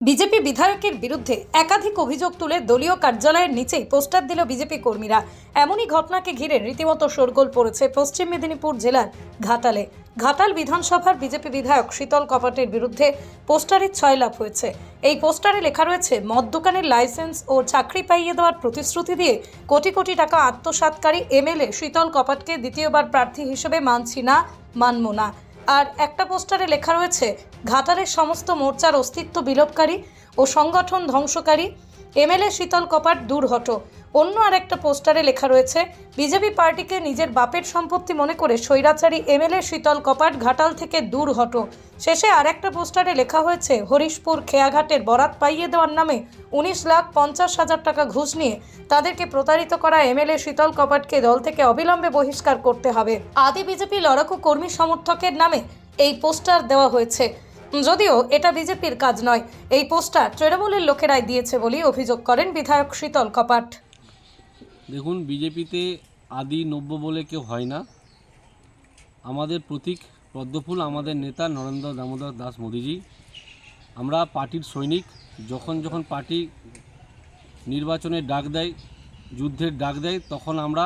BJP বিধায়কের বিরুদ্ধে একাধিক অভিযোগ তুলে দলীয় কার্যালয়ের নিচেই পোস্টার দিল বিজেপি কর্মীরা। এমনই ঘটনাকে ঘিরে রীতিমতো শোরগোল পড়েছে পশ্চিম মেদিনীপুর জেলার ঘাটালে। ঘাটাল বিধানসভার বিজেপি বিধায়ক শীতল কপাটের বিরুদ্ধে পোস্টারের ছয়লাভ হয়েছে। এই পোস্টারে লেখা রয়েছে মদ দোকানের লাইসেন্স ও চাকরি পাইয়ে দেওয়ার প্রতিশ্রুতি দিয়ে কোটি কোটি টাকা আত্মসাৎকারী এমএলএ শীতল কপাটকে দ্বিতীয়বার প্রার্থী হিসেবে মানছি না, মানব না। আর একটা পোস্টারে লেখা রয়েছে ঘাতারের সমস্ত মোর্চার অস্তিত্ব বিলোপকারী ও সংগঠন ধ্বংসকারী এমএলএ শীতল কপাট দূর হটো অন্য আর একটা পোস্টারে লেখা রয়েছে, বিজেপি পার্টিকে নিজের বাপের সম্পত্তি মনে করে স্বৈরাচারী এমএলএ শীতল কপাট ঘাটাল থেকে দূর হটো। শেষে আর একটা পোস্টারে লেখা হয়েছে, হরিশপুর খেয়াঘাটের বরাত পাইয়ে দেওয়ার নামে উনিশ লাখ পঞ্চাশ হাজার টাকা ঘুষ নিয়ে তাদেরকে প্রতারিত করা এমএলএ শীতল কপাটকে দল থেকে অবিলম্বে বহিষ্কার করতে হবে। আদি বিজেপি লড়াকু কর্মী সমর্থকের নামে এই পোস্টার দেওয়া হয়েছে। যদিও এটা বিজেপির কাজ নয়, এই পোস্টার তৃণমূলের লোকেরাই দিয়েছে বলেই অভিযোগ করেন বিধায়ক শীতল কপাট। দেখুন, বিজেপিতে আদি নব্য বলে কেউ হয় না। আমাদের প্রতীক পদ্মফুল, আমাদের নেতা নরেন্দ্র দামোদর দাস মোদিজি। আমরা পার্টির সৈনিক। যখন যখন পার্টি নির্বাচনের ডাক দেয়, যুদ্ধের ডাক দেয়, তখন আমরা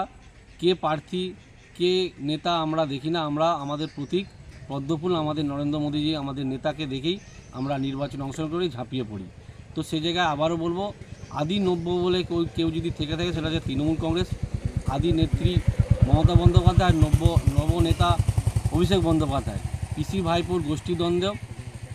কে প্রার্থী, কে নেতা আমরা দেখি না। আমরা আমাদের প্রতীক পদ্মফুল, আমাদের নরেন্দ্র মোদীজি, আমাদের নেতাকে দেখেই আমরা নির্বাচনে অংশগ্রহণ করি, ঝাঁপিয়ে পড়ি। তো সে জায়গায় আবারও বলব আদি নব্য বলে কেউ যদি থেকে থাকে সেটা হচ্ছে তৃণমূল কংগ্রেস, আদি নেত্রী মমতা বন্দ্যোপাধ্যায় নব্য, নব নেতা অভিষেক বন্দ্যোপাধ্যায়। পিসি ভাইপোর গোষ্ঠীদ্বন্দ্ব,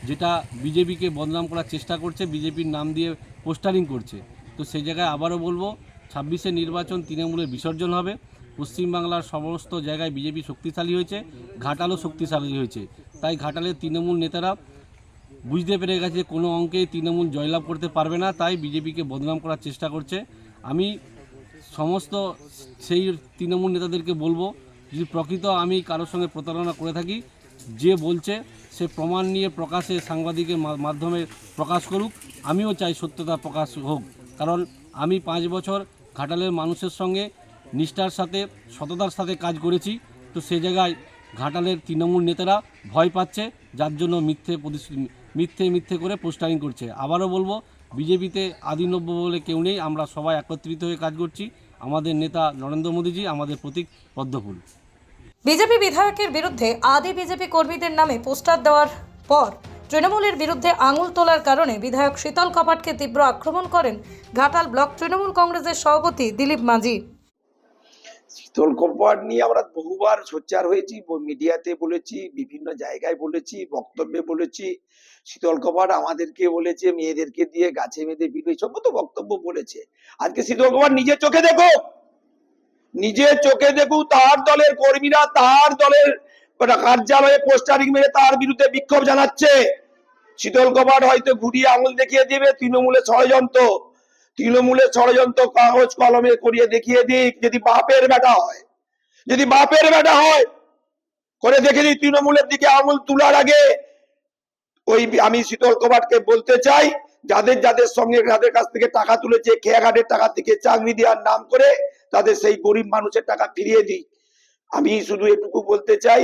যেটা বিজেপিকে বদনাম করার চেষ্টা করছে, বিজেপির নাম দিয়ে পোস্টারিং করছে। তো সেই জায়গায় আবারও বলব, ছাব্বিশে নির্বাচন তৃণমূলের বিসর্জন হবে। পশ্চিমবাংলার সমস্ত জায়গায় বিজেপি শক্তিশালী হয়েছে, ঘাটালও শক্তিশালী হয়েছে। তাই ঘাটালের তৃণমূল নেতারা বুঝতে পেরে গেছে কোনো অঙ্কেই তৃণমূল জয়লাভ করতে পারবে না, তাই বিজেপিকে বদনাম করার চেষ্টা করছে। আমি সমস্ত সেই তৃণমূল নেতাদেরকে বলব, যদি প্রকৃত আমি কারোর সঙ্গে প্রতারণা করে থাকি, যে বলছে সে প্রমাণ নিয়ে প্রকাশে সাংবাদিকের মাধ্যমে প্রকাশ করুক, আমিও চাই সত্যতা প্রকাশ হোক। কারণ আমি পাঁচ বছর ঘাটালের মানুষের সঙ্গে, নিষ্ঠার সাথে, সততার সাথে কাজ করেছি, তো সে জায়গায় ঘাটালের তৃণমূল নেতারা ভয় পাচ্ছে, যার জন্য মিথ্যে প্রতিশ্রুতি মিথ্যে মিথ্যে করে পোস্টারিং করছে। আবারও বলব, বিজেপিতে আদিনব্য বলে কেউ নেই, আমরা সবাই একত্রিত হয়ে কাজ করছি। আমাদের নেতা নরেন্দ্র মোদীজি, আমাদের প্রতীক পদ্মফুল। বিজেপি বিধায়কের বিরুদ্ধে আদি বিজেপি কর্মীদের নামে পোস্টার দেওয়ার পর তৃণমূলের বিরুদ্ধে আঙুল তোলার কারণে বিধায়ক শীতল কপাটকে তীব্র আক্রমণ করেন ঘাটাল ব্লক তৃণমূল কংগ্রেসের সভাপতি দিলীপ মাঝি। শীতল কপাট নিয়ে আমরা বহুবার সোচ্চার হয়েছি মিডিয়াতে বলেছি, বিভিন্ন জায়গায় বলেছি, বক্তব্যে বলেছি। শীতল কপাট আমাদেরকে বলেছে, মেয়েদেরকে দিয়ে গাছে মেয়েদের বিলো সব তো বক্তব্য বলেছে। আজকে শীতল কপাট নিজের চোখে দেখো নিজের চোখে দেখো তার দলের কর্মীরা তার দলের কার্যালয়ে পোস্টারিং মেরে তার বিরুদ্ধে বিক্ষোভ জানাচ্ছে। শীতল কপাট হয়তো ঘুরিয়ে আঙুল দেখিয়ে দেবে, তৃণমূলের ষড়যন্ত্র। তৃণমূলের ষড়যন্ত্র কাগজ কলমে করিয়ে দেখিয়ে দিক, যদি বাপের বেটা হয়, যদি বাপের বেটা হয়, করে দেখে দিই তৃণমূলের দিকে আঙুল তোলার আগে। ওই আমি শীতল কবাটকে বলতে চাই, যাদের যাদের সঙ্গে, যাদের কাছ থেকে টাকা তুলেছে, খেয়াঘাটের টাকা থেকে চাকরি দেওয়ার নাম করে, তাদের সেই গরিব মানুষের টাকা ফিরিয়ে দিই আমি শুধু এটুকু বলতে চাই,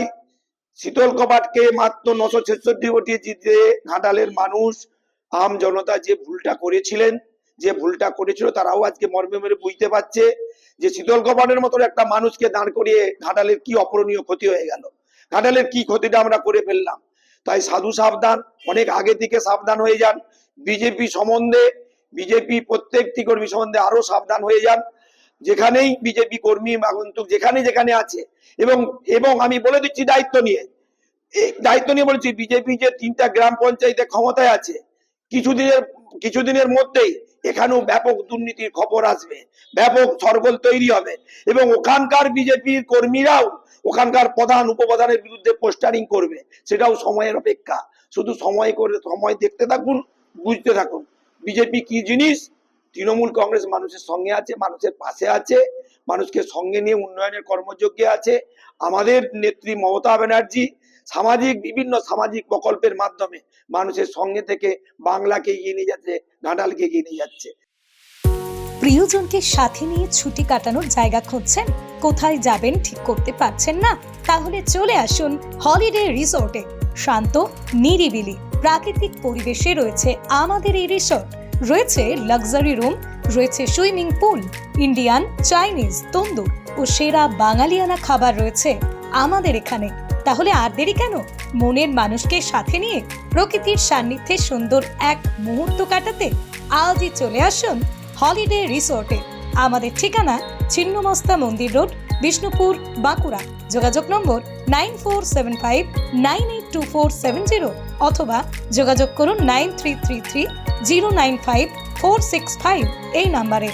শীতল কবাটকে মাত্র নশো ছেষট্টি কোটি জিতে ঘাটালের মানুষ, আম জনতা যে ভুলটা করেছিলেন যে ভুলটা করেছিল তারাও আজকে মর্মে মেরে বুঝতে পারছে যে শীতল কপাটের মতন একটা মানুষকে দাঁড় করিয়ে ঘাটালের কি অপরণীয় ক্ষতি হয়ে গেল। ঘাটালের কি ক্ষতিটা আমরা করে ফেললাম? তাই সাধু সাবধান, অনেক আগে থেকে সাবধান হয়ে যান। বিজেপি সম্বন্ধে, বিজেপি প্রত্যেকটি কর্মী সম্বন্ধে আরও সাবধান হয়ে যান। যেখানেই বিজেপি কর্মী আগন্তুক যেখানে যেখানে আছে। এবং এবং আমি বলে দিচ্ছি দায়িত্ব নিয়ে। দায়িত্ব নিয়ে বলছি, বিজেপি যে তিনটা গ্রাম পঞ্চায়েতে ক্ষমতায় আছে, কিছুদিনের কিছুদিনের মধ্যেই এখানেও ব্যাপক দুর্নীতির খবর আসবে, ব্যাপক সরগোল তৈরি হবে এবং ওখানকার বিজেপির কর্মীরাও ওখানকার প্রধান উপপ্রধানের বিরুদ্ধে পোস্টারিং করবে, সেটাও সময়ের অপেক্ষা। শুধু সময় করে, সময় দেখতে থাকুন, বুঝতে থাকুন, বিজেপি কি জিনিস? তৃণমূল কংগ্রেস মানুষের সঙ্গে আছে, মানুষের পাশে আছে, মানুষকে সঙ্গে নিয়ে উন্নয়নের কর্মযজ্ঞে আছে। আমাদের নেত্রী মমতা ব্যানার্জি সামাজিক, বিভিন্ন সামাজিক প্রকল্পের মাধ্যমে মানুষের সঙ্গে থেকে বাংলাকে এগিয়ে নিয়ে যাচ্ছে, ঘাটালকে এগিয়ে নিয়ে যাচ্ছে। প্রিয়জনকে সাথে নিয়ে ছুটি কাটানোর জায়গা খুঁজছেন? কোথায় যাবেন ঠিক করতে পারছেন না? তাহলে চলে আসুন হলিডে রিসোর্টে। শান্ত, নিরিবিলি, প্রাকৃতিক পরিবেশে রয়েছে আমাদের এই রিসোর্ট। রয়েছে লাক্সারি রুম, রয়েছে swimming pool, Indian, Chinese, tandoor ও সেরা বাঙালিয়ানা খাবার রয়েছে আমাদের এখানে। তাহলে আর দেরি কেন? মনের মানুষকে সাথে নিয়ে প্রকৃতির সান্নিধ্যে সুন্দর এক মুহূর্ত কাটাতে আজই চলে আসুন হলিডে রিসোর্টে। আমাদের ঠিকানা ছিন্নমস্তা মন্দির রোড, বিষ্ণুপুর, বাঁকুড়া। যোগাযোগ number nine four seven five nine eight two four seven zero অথবা যোগাযোগ করুন nine three three three zero nine five four six five এই নাম্বারে।